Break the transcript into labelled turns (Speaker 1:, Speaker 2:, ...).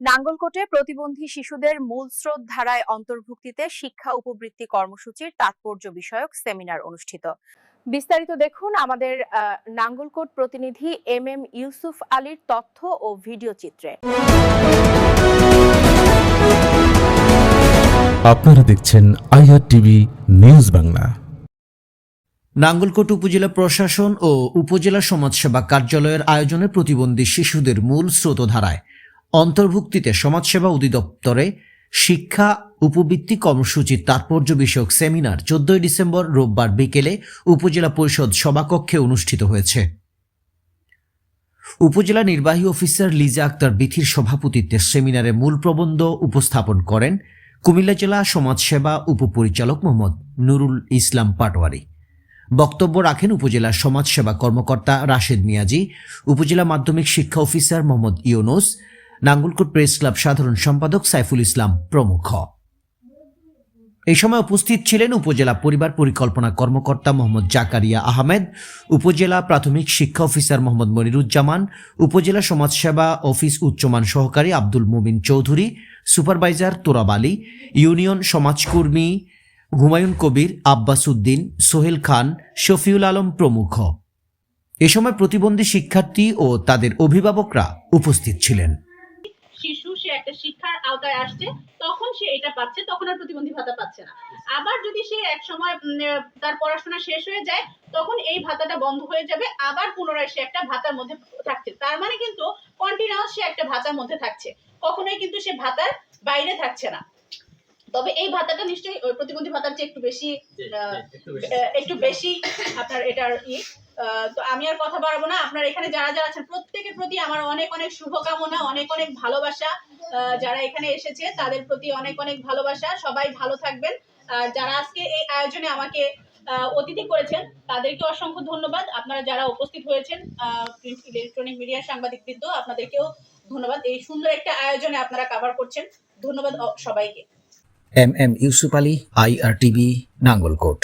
Speaker 1: নাঙ্গলকোটে প্রতিবন্ধী শিশুদের মূল স্রোত ধারায় অন্তর্ভুক্তিতে শিক্ষা উপবৃত্তি কর্মসূচির তাৎপর্য বিষয়ক সেমিনার অনুষ্ঠিত। বিস্তারিত দেখুন আমাদের আহ, নাঙ্গলকোট প্রতিনিধি এম এম ইউসুফ আলীর তথ্য ও ভিডিও চিত্রে।
Speaker 2: আপনারা দেখছেন IR TV news Bangla.
Speaker 3: Nangalkot উপজেলা প্রশাসন ও উপজেলা সমাজসেবা কার্যালয়ের আয়োজনে প্রতিবন্ধী শিশুদের মূল স্রোতধারায় অন্তর্ভুক্তিতে সমাজসেবা অধিদপ্তরে শিক্ষা উপবৃত্তি কর্মসূচির তাৎপর্য বিষয়ক সেমিনার চোদ্দই ডিসেম্বর রোববার বিকেলে উপজেলা পরিষদ সভাকক্ষে অনুষ্ঠিত হয়েছে। উপজেলা নির্বাহী অফিসার লিজা আক্তার বিথির সভাপতিত্বে সেমিনারে মূল প্রবন্ধ উপস্থাপন করেন কুমিল্লা জেলা সমাজসেবা উপপরিচালক মোহাম্মদ নুরুল ইসলাম পাটোয়ারি। বক্তব্য রাখেন উপজেলা সমাজসেবা কর্মকর্তা রাশেদ মিয়াজি, উপজেলা মাধ্যমিক শিক্ষা officer Mohammad Yunus Nangalkot press club সাধারণ সম্পাদক সাইফুল ইসলাম প্রমুখ। এই সময় উপস্থিত ছিলেন উপজেলা পরিবার পরিকল্পনা কর্মকর্তা মোহাম্মদ জাকারিয়া আহমেদ, উপজেলা প্রাথমিক শিক্ষা অফিসার মোহাম্মদ মনিরুজ্জামান, উপজেলা সমাজসেবা অফিস উচ্চমান সহকারী আব্দুল মুমিন চৌধুরী, সুপারভাইজার তোরাব আলী, ইউনিয়ন সমাজকর্মী হুমায়ুন কবির, আব্বাস উদ্দিন, সোহেল খান, শফিউল আলম প্রমুখ। এ সময় প্রতিবন্ধী শিক্ষার্থী ও তাদের অভিভাবকরা উপস্থিত ছিলেন
Speaker 4: শিশু সে একটা শিক্ষার আওতায় আসছে তখন সে এটা পাচ্ছে তখন আর প্রতিবন্ধী ভাতা পাচ্ছে না। আবার যদি সে এক সময় তার পড়াশোনা শেষ হয়ে যায় তখন এই ভাতাটা বন্ধ হয়ে যাবে আবার পুনরায় সে একটা ভাতার মধ্যে থাকছে। তার মানে কিন্তু কন্টিনিউয়াস সে একটা ভাতার মধ্যে থাকছে। কখনোই কিন্তু সে ভাতার বাইরে থাকছে না। তবে এই ভাতাটা নিশ্চয়ই প্রতিবন্ধী ভাতার চেয়ে একটু বেশি একটু বেশি। আপনার এটার ই। তো আমি আর কথা বাড়াবো না। আপনার এখানে যারা যারা আছেন প্রত্যেকের প্রতি আমার অনেক অনেক শুভকামনা অনেক অনেক ভালোবাসা। যারা এখানে এসেছে, তাদের প্রতি অনেক অনেক ভালোবাসা। সবাই ভালো থাকবেন। আর যারা আজকে এই আয়োজনে আমাকে অতিথি করেছেন, তাদেরকে অসংখ্য ধন্যবাদ। আপনারা যারা উপস্থিত হয়েছেন ইলেকট্রনিক মিডিয়ার সাংবাদিকবৃন্দ, আপনাদেরকেও ধন্যবাদ। এই সুন্দর একটা আয়োজনে আপনারা কভার করছেন। ধন্যবাদ সবাইকে।
Speaker 3: M M Yusuf Ali TV Nangalkot.